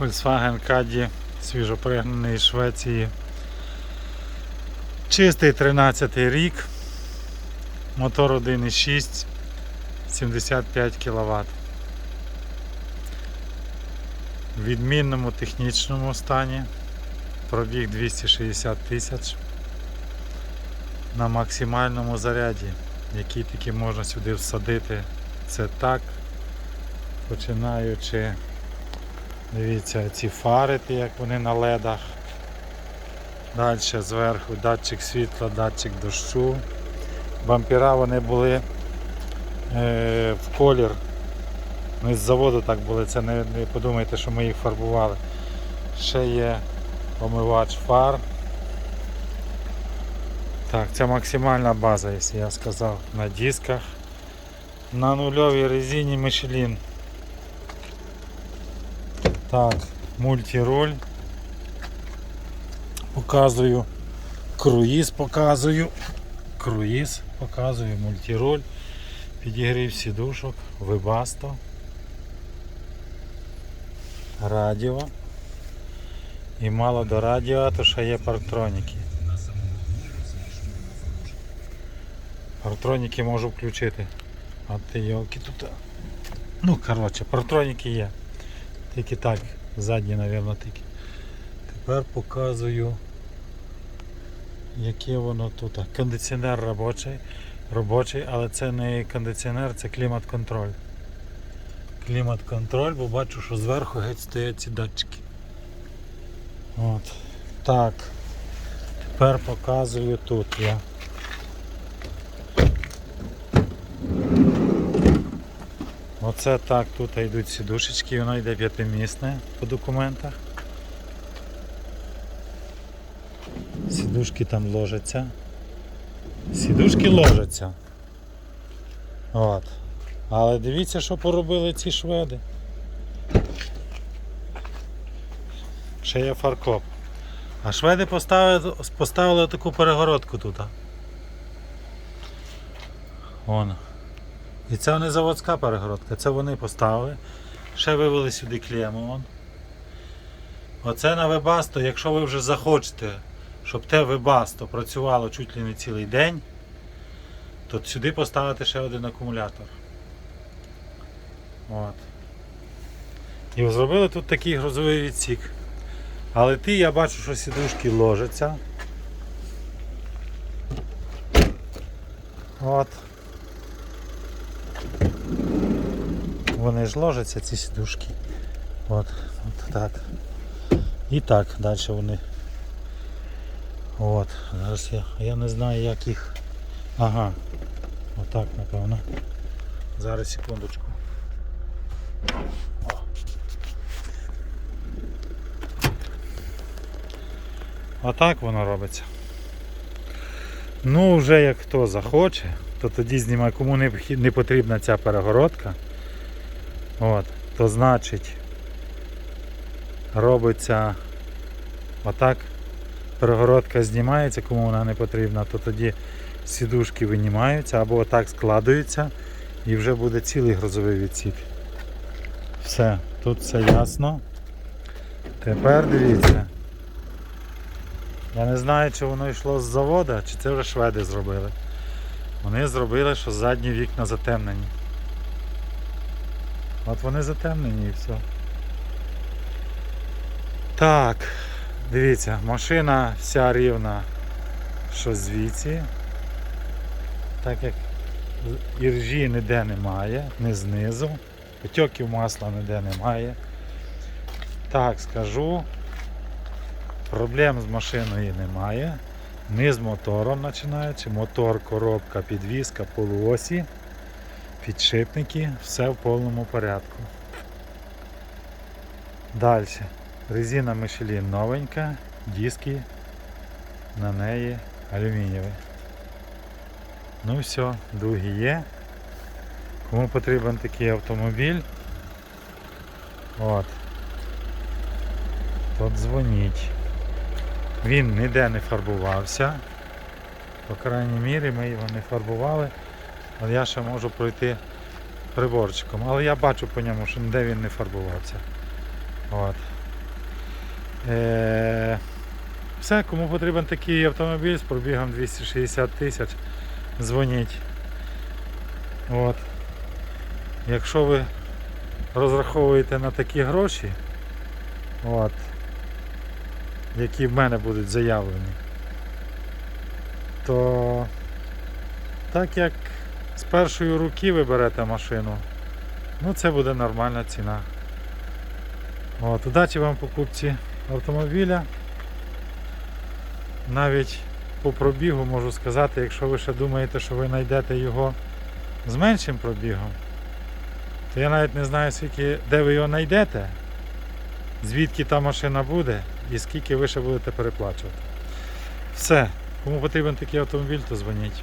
Volkswagen Caddy свіжопригнаний з Швеції. Чистий 13 рік. Мотор 1.6, 75 кВт. В відмінному технічному стані. Пробіг 260 тисяч на максимальному заряді, який тільки можна сюди всадити. Це так, починаючи, дивіться, ці фарити, як вони на ледах. Далі зверху датчик світла, датчик дощу. Бампера вони були е, в колір. Ми з заводу так були, це не, не подумайте, що ми їх фарбували. Ще є омивач фар. Так, це максимальна база, якщо я сказав, на дисках. На нульовій резині Michelin. Так, мультируль. Показую. Круїз показую. Круїз показую, мультируль. Підігрів сідушок, вибасто. Радіо. І мало до радіо, то ще є парктроніки. Парктроніки можу включити. А ти йолки тут. Ну, коротше, парктроніки є. Тільки так, задні, мабуть, тільки. Тепер показую, яке воно тут. Кондиціонер робочий, робочий, але це не кондиціонер, це клімат-контроль. Клімат-контроль, бо бачу, що зверху геть стоять ці датчики. От. Так. Тепер показую тут я. Оце так, тут йдуть сідушечки, воно йде п'ятимісне по документах. Сідушки там ложаться. Сідушки ложаться. От. Але дивіться, що поробили ці шведи. Ще є фаркоп. А шведи поставили, поставили таку перегородку тут. Вон. І це не заводська перегородка, це вони поставили. Ще вивели сюди клему. Оце на вебасто, якщо ви вже захочете, щоб те вебасто працювало чуть ли не цілий день, то сюди поставити ще один акумулятор. От. І зробили тут такий грузовий відсік. Але ті я бачу, що сідушки ложаться. От. Вони ж ложаться, ці сідушки. От, от так. І так, далі вони. От, зараз я, я не знаю як їх. Ага. Отак, напевно. Зараз секундочку. Отак воно робиться. Ну, вже як хто захоче, то тоді знімає, кому не потрібна ця перегородка. От, то значить робиться отак. Перегородка знімається, кому вона не потрібна, то тоді сідушки винімаються або отак складуються і вже буде цілий грузовий відсік. Все, тут все ясно. Тепер дивіться. Я не знаю, чи воно йшло з заводу, чи це вже шведи зробили. Вони зробили, що задні вікна затемнені. От вони затемнені і все. Так, дивіться, машина вся рівна, що звідси. Так як іржі ніде немає, не знизу, потьоків масла ніде немає. Так скажу, проблем з машиною немає. Низ мотором починаючи, мотор, коробка, підвізка, полуосі підшипники, все в повному порядку. Далі. Резина Michelin новенька, диски на неї алюмінієві. Ну все, дуги є. Кому потрібен такий автомобіль, от, то дзвоніть. Він ніде не фарбувався. По крайній мірі ми його не фарбували. Але я ще можу пройти приборчиком. Але я бачу по ньому, що ніде він не фарбувався. От. Е, все, кому потрібен такий автомобіль з пробігом 260 тисяч, дзвоніть. От. Якщо ви розраховуєте на такі гроші, от, які в мене будуть заявлені, то так як з першої руки ви берете машину, ну це буде нормальна ціна. От, удачі вам покупці автомобіля. Навіть по пробігу можу сказати, якщо ви ще думаєте, що ви знайдете його з меншим пробігом, то я навіть не знаю, скільки, де ви його знайдете, звідки та машина буде і скільки ви ще будете переплачувати. Все, кому потрібен такий автомобіль, то дзвоніть.